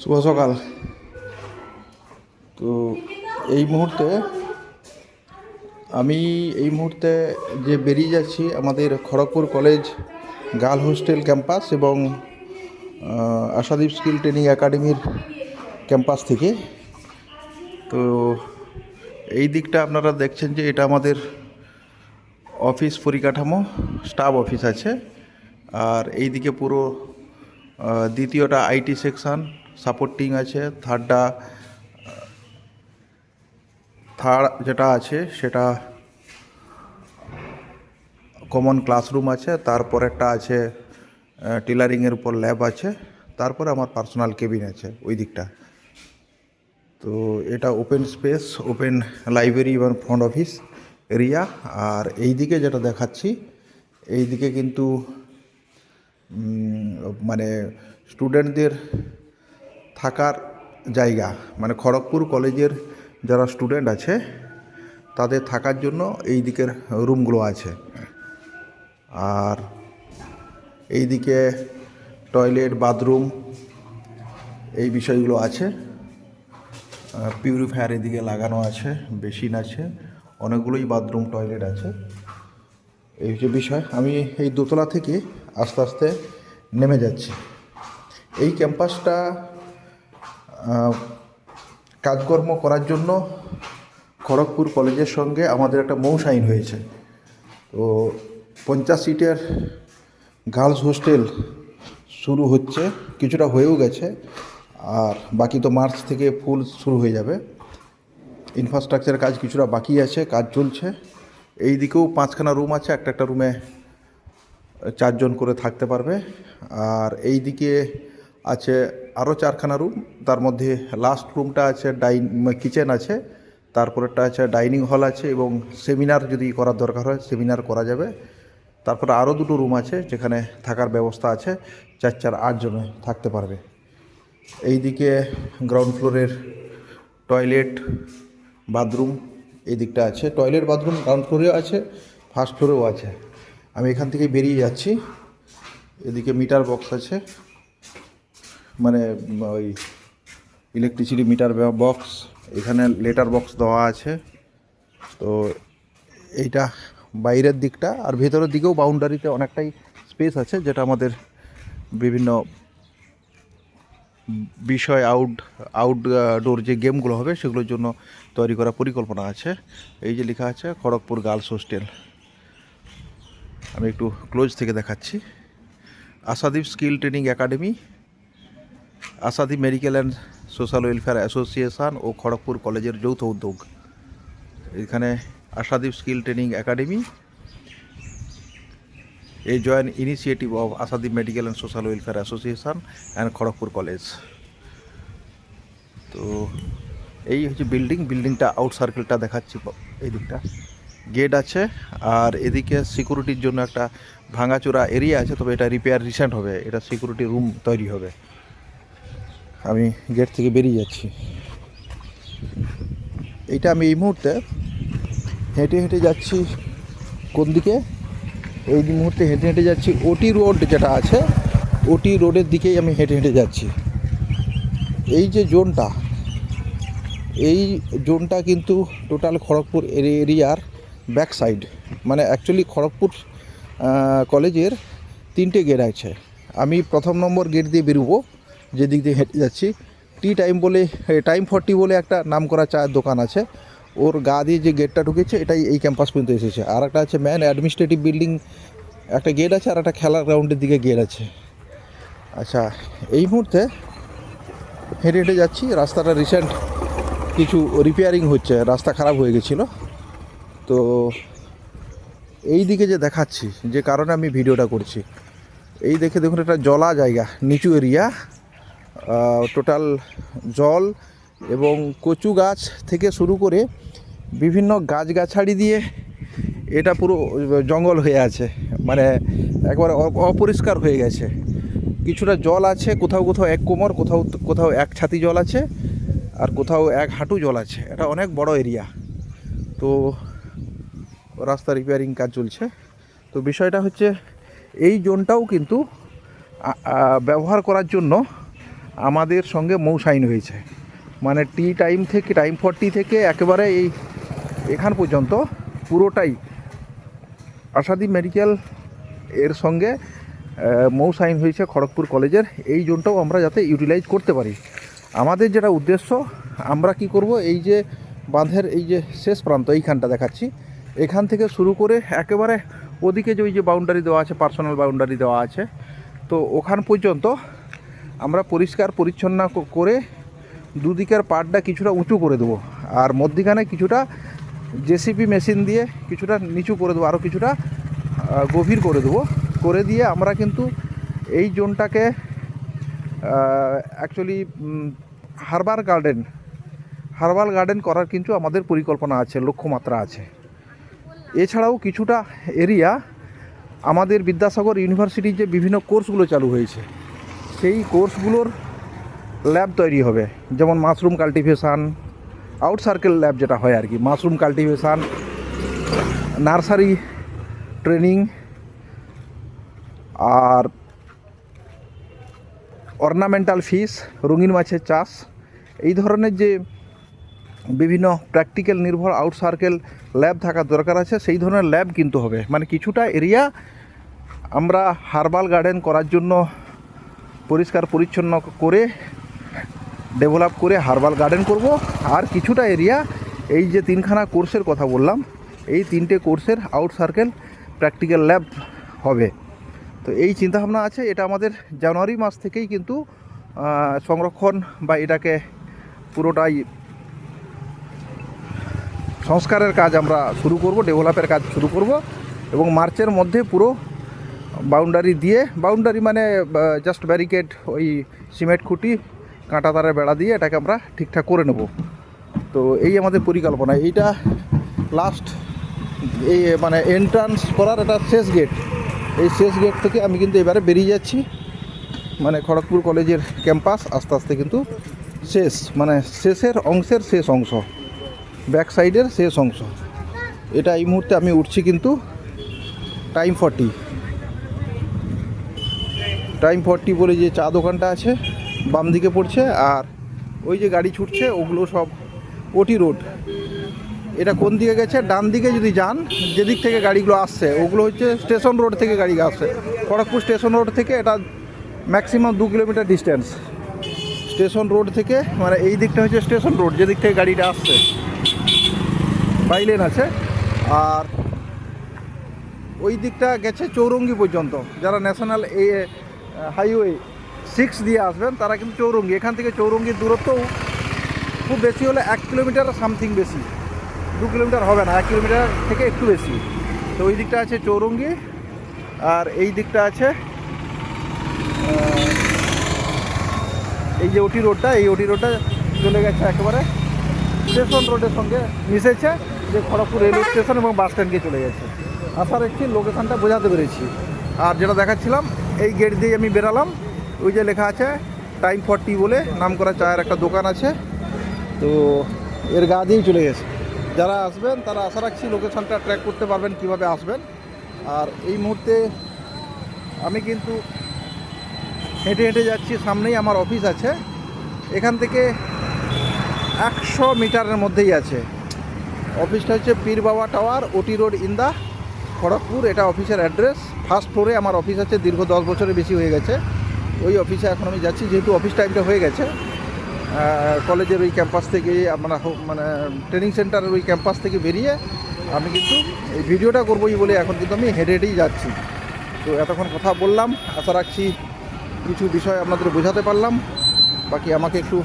শুভ সকাল। তো এই মুহূর্তে আমি এই মুহূর্তে যে বেরিয়ে যাচ্ছি আমাদের Kharagpur college girl hostel campus এবং আশাদীপ স্কিল ট্রেনিং একাডেমির ক্যাম্পাস থেকে। তো এই দিকটা আপনারা দেখছেন যে এটা আমাদের অফিস পরিকাঠামো, স্টাফ অফিস আছে। আর এইদিকে পুরো দ্বিতীয়টা আইটি সেকশন সাপোর্টিং আছে থার্ডটা থার্ড যেটা আছে সেটা কমন ক্লাসরুম আছে তারপরেরটা আছে টেলারিংয়ের উপর ল্যাব আছে, তারপরে আমার পার্সোনাল কেবিন আছে ওই দিকটা। তো এটা ওপেন স্পেস ওপেন লাইব্রেরি এবং ফ্রন্ট অফিস এরিয়া আর এই দিকে যেটা দেখাচ্ছি, এই দিকে কিন্তু মানে স্টুডেন্টদের থাকার জায়গা মানে খড়গপুর কলেজের যারা স্টুডেন্ট আছে, তাদের থাকার জন্য এই দিকের রুমগুলো আছে। আর এই দিকে টয়লেট বাথরুম এই বিষয়গুলো আছে। পিউরিফায়ার এদিকে লাগানো আছে বেসিন আছে, অনেকগুলোই বাথরুম টয়লেট আছে। এই যে বিষয়, আমি এই দোতলা থেকে আস্তে আস্তে নেমে যাচ্ছি। এই ক্যাম্পাসটা কাজকর্ম করার জন্য খড়গপুর কলেজের সঙ্গে আমাদের একটা মৌ সাইন হয়েছে। তো পঞ্চাশ সিটের গার্লস হোস্টেল শুরু হচ্ছে, কিছুটা হয়েও গেছে, আর বাকি তো মার্চ থেকে ফুল শুরু হয়ে যাবে। ইনফ্রাস্ট্রাকচারের কাজ কিছুটা বাকি আছে, কাজ চলছে। এই দিকেও পাঁচখানা রুম আছে, একটা একটা রুমে চারজন করে থাকতে পারবে। আর এই দিকে আছে আরও চারখানা রুম, তার মধ্যে লাস্ট রুমটা আছে ডাইন কিচেন আছে, তারপরেরটা আছে ডাইনিং হল আছে এবং সেমিনার যদি করার দরকার হয় সেমিনার করা যাবে। তারপরে আরও দুটো রুম আছে যেখানে থাকার ব্যবস্থা আছে, চার চার আটজনে থাকতে পারবে। এইদিকে গ্রাউন্ড ফ্লোরের টয়লেট বাথরুম এই দিকটা আছে। টয়লেট বাথরুম গ্রাউন্ড ফ্লোরেও আছে ফার্স্ট ফ্লোরেও আছে। আমি এখান থেকে বেরিয়ে যাচ্ছি। এদিকে মিটার বক্স আছে। মানে ওই ইলেকট্রিসিটি মিটার বক্স এখানে লেটার বক্স দেওয়া আছে। তো এইটা বাইরের দিকটা আর ভেতরের দিকেও বাউন্ডারিতে অনেকটাই স্পেস আছে, যেটা আমাদের বিভিন্ন বিষয় আউট আউটডোর যে গেমগুলো হবে, সেগুলোর জন্য তৈরি করা পরিকল্পনা আছে। এই যে লেখা আছে, খড়গপুর গার্লস হোস্টেল আমি একটু ক্লোজ থেকে দেখাচ্ছি। Asadip skill training academy Asadip medical and social welfare association ও খড়গপুর কলেজের যৌথ উদ্যোগ। এখানে Asadip skill training academy a joint initiative of Asadip medical and social welfare Association and Kharagpur college. তো এই হচ্ছে বিল্ডিং, বিল্ডিংটা আউট সার্কেলটা দেখাচ্ছি এই দিকটা। গেট আছে আর এদিকে সিকিউরিটির জন্য একটা ভাঙাচোরা এরিয়া আছে, তবে এটা রিপেয়ার রিসেন্ট হবে, এটা সিকিউরিটি রুম তৈরি হবে। আমি গেট থেকে বেরিয়ে যাচ্ছি। এইটা আমি এই মুহূর্তে হেঁটে হেঁটে যাচ্ছি কোন দিকে? এই মুহূর্তে হেঁটে হেঁটে যাচ্ছি ওটি রোড যেটা আছে ওটি রোডের দিকেই আমি হেঁটে হেঁটে যাচ্ছি। এই যে জোনটা, এই জোনটা কিন্তু টোটাল খড়গপুর এরি- এরিয়ার ব্যাক সাইড মানে অ্যাকচুয়ালি খড়গপুর কলেজের তিনটে গেট আছে। আমি প্রথম নম্বর গেট দিয়ে বেরোবো। যেদিক দিয়ে হেঁটে যাচ্ছি। টি টাইম বলে টাইম ফর্টি বলে একটা নাম করা চায়ের দোকান আছে। ওর গা দিয়ে যে গেটটা ঢুকেছে, এটাই এই ক্যাম্পাস পর্যন্ত এসেছে। আর একটা আছে ম্যান অ্যাডমিনিস্ট্রেটিভ বিল্ডিং একটা গেট আছে আর একটা খেলার গ্রাউন্ডের দিকে গেট আছে। আচ্ছা এই মুহূর্তে হেঁটে হেঁটে যাচ্ছি। রাস্তাটা রিসেন্ট কিছু রিপেয়ারিং হচ্ছে, রাস্তা খারাপ হয়ে গেছিল। তো এই দিকে যে দেখাচ্ছি, যে কারণে আমি ভিডিওটা করছি। এই দেখে দেখুন, একটা জলা জায়গা, নিচু এরিয়া টোটাল জল এবং কচু গাছ থেকে শুরু করে বিভিন্ন গাছগাছালি দিয়ে এটা পুরো জঙ্গল হয়ে আছে। মানে একবার অপরিষ্কার হয়ে গেছে। কিছুটা জল আছে, কোথাও কোথাও এক কোমর, কোথাও কোথাও এক ছাতি জল আছে আর কোথাও এক হাঁটু জল আছে। এটা অনেক বড় এরিয়া তো রাস্তা রিপেয়ারিং কাজ চলছে। তো বিষয়টা হচ্ছে এই জোনটাও কিন্তু ব্যবহার করার জন্য আমাদের সঙ্গে মৌ সাইন হয়েছে। মানে টি টাইম থেকে টাইম ফর্টি থেকে একেবারে এই এখান পর্যন্ত পুরোটাই আশাদি মেডিকেল এর সঙ্গে মৌ সাইন হয়েছে খড়গপুর কলেজের। এই জোনটাও আমরা যাতে ইউটিলাইজ করতে পারি। আমাদের যেটা উদ্দেশ্য, আমরা কি করব, এই যে বাঁধের এই যে শেষ প্রান্ত, এইখানটা দেখাচ্ছি। এখান থেকে শুরু করে একেবারে ওদিকে যে ওই যে বাউন্ডারি দেওয়া আছে পার্সোনাল বাউন্ডারি দেওয়া আছে, তো ওখান পর্যন্ত আমরা পরিষ্কার, পরিচ্ছন্ন করে দুদিকের পাড়টা কিছুটা উঁচু করে দেবো। আর মধ্যিখানে কিছুটা জেসিপি মেশিন দিয়ে কিছুটা নিচু করে দেবো আরও কিছুটা গভীর করে দেবো। করে দিয়ে আমরা কিন্তু এই জোনটাকে actually harbour garden herbal garden করার কিন্তু আমাদের পরিকল্পনা আছে, লক্ষ্যমাত্রা আছে। এছাড়াও কিছুটা এরিয়া আমাদের বিদ্যাসাগর ইউনিভার্সিটির যে বিভিন্ন কোর্সগুলো চালু হয়েছে সেই কোর্সগুলোর ল্যাব তৈরি হবে। যেমন mushroom cultivation, out circle lab যেটা হয় আর কি। মাশরুম কাল্টিভেশান, নার্সারি ট্রেনিং, আর অর্নামেন্টাল ফিস, রঙিন মাছের চাষ। এই ধরনের যে বিভিন্ন প্র্যাকটিক্যাল নির্ভর আউট সার্কেল ল্যাব থাকার দরকার আছে, সেই ধরনের ল্যাব কিন্তু হবে। মানে কিছুটা এরিয়া আমরা হার্বাল গার্ডেন করার জন্য পরিষ্কার পরিচ্ছন্ন করে ডেভেলপ করে হার্বাল গার্ডেন করব। আর কিছুটা এরিয়া এই যে তিনখানা কোর্সের কথা বললাম, এই তিনটে কোর্সের আউট সার্কেল প্র্যাকটিক্যাল ল্যাব হবে। তো এই চিন্তাভাবনা আছে, এটা আমাদের জানুয়ারি মাস থেকেই কিন্তু সংরক্ষণ বা এটাকে পুরোটাই সংস্কারের কাজ আমরা শুরু করব ডেভেলপের কাজ শুরু করব এবং মার্চের মধ্যে পুরো বাউন্ডারি দিয়ে, বাউন্ডারি মানে জাস্ট ব্যারিকেড ওই সিমেন্ট খুঁটি, কাঁটা তারের বেড়া দিয়ে এটাকে আমরা ঠিকঠাক করে নেব। তো এই আমাদের পরিকল্পনা। এইটা লাস্ট এই মানে এন্ট্রান্স করার এটা শেষ গেট এই শেষ গেট থেকে আমি কিন্তু এবারে বেরিয়ে যাচ্ছি। মানে খড়গপুর কলেজের ক্যাম্পাস আস্তে আস্তে কিন্তু শেষ মানে শেষের অংশের শেষ অংশ ব্যাক সাইডের শেষ অংশ। এটা এই মুহূর্তে আমি উঠছি কিন্তু টাইম ফর্টি টাইম ফর্টি বলে যে চা দোকানটা আছে, বাম দিকে পড়ছে, আর ওই যে গাড়ি ছুটছে, ওগুলো সব ওটি রোড। এটা কোন দিকে গেছে? ডান দিকে যদি যান, যেদিক থেকে গাড়িগুলো আসছে, ওগুলো হচ্ছে স্টেশন রোড থেকে গাড়ি আসছে। খড়গপুর স্টেশন রোড থেকে এটা ম্যাক্সিমাম দু কিলোমিটার ডিস্টেন্স স্টেশন রোড থেকে মানে এই দিকটা হচ্ছে স্টেশন রোড, যেদিক থেকে গাড়িটা আসছে। বাইলেন আছে, আর ওই দিকটা গেছে চৌরঙ্গি পর্যন্ত, যারা ন্যাশনাল এই হাইওয়ে সিক্স দিয়ে আসবেন, তারা কিন্তু চৌরঙ্গি। এখান থেকে চৌরঙ্গির দূরত্বও খুব বেশি হলে এক কিলোমিটার সামথিং বেশি। দু কিলোমিটার হবে না, এক কিলোমিটার থেকে একটু বেশি। তো ওই দিকটা আছে চৌরঙ্গি, আর এই দিকটা আছে এই যে ওটি রোডটা, এই ওটি রোডটা চলে গেছে একেবারে স্টেশন রোডের সঙ্গে মিশেছে, যে খড়গপুর রেলওয়ে স্টেশন এবং বাস স্ট্যান্ডকে চলে গেছে। আসার একটি লোকেশানটা বোঝাতে পেরেছি। আর যেটা দেখাচ্ছিলাম এই গেট দিয়ে আমি বেরালাম। ওই যে লেখা আছে টাইম ফর্টি বলে নাম করা চায়ের একটা দোকান আছে। তো এর গা দিয়েই চলে গেছে। যারা আসবেন, তারা আশা রাখছি লোকেশনটা ট্র্যাক করতে পারবেন, কীভাবে আসবেন। আর এই মুহূর্তে আমি কিন্তু হেঁটে হেঁটে যাচ্ছি, সামনেই আমার অফিস আছে। এখান থেকে একশো মিটারের মধ্যেই আছে। অফিসটা হচ্ছে পীর বাবা টাওয়ার ওটি রোড ইন্দা। খড়গপুর, এটা অফিসের অ্যাড্রেস ফার্স্ট ফ্লোরে আমার অফিস আছে, দীর্ঘ দশ বছরের বেশি হয়ে গেছে। ওই অফিসে এখন আমি যাচ্ছি, যেহেতু অফিস টাইমটা হয়ে গেছে। কলেজের ওই ক্যাম্পাস থেকে হো- মানে ট্রেনিং সেন্টারের ওই ক্যাম্পাস থেকে বেরিয়ে আমি কিন্তু এই ভিডিওটা করবোই বলে এখন কিন্তু আমি হেঁটে হেঁটেই যাচ্ছি। তো এতক্ষণ কথা বললাম, আশা রাখছি কিছু বিষয় আপনাদের বোঝাতে পারলাম। বাকি আমাকে একটু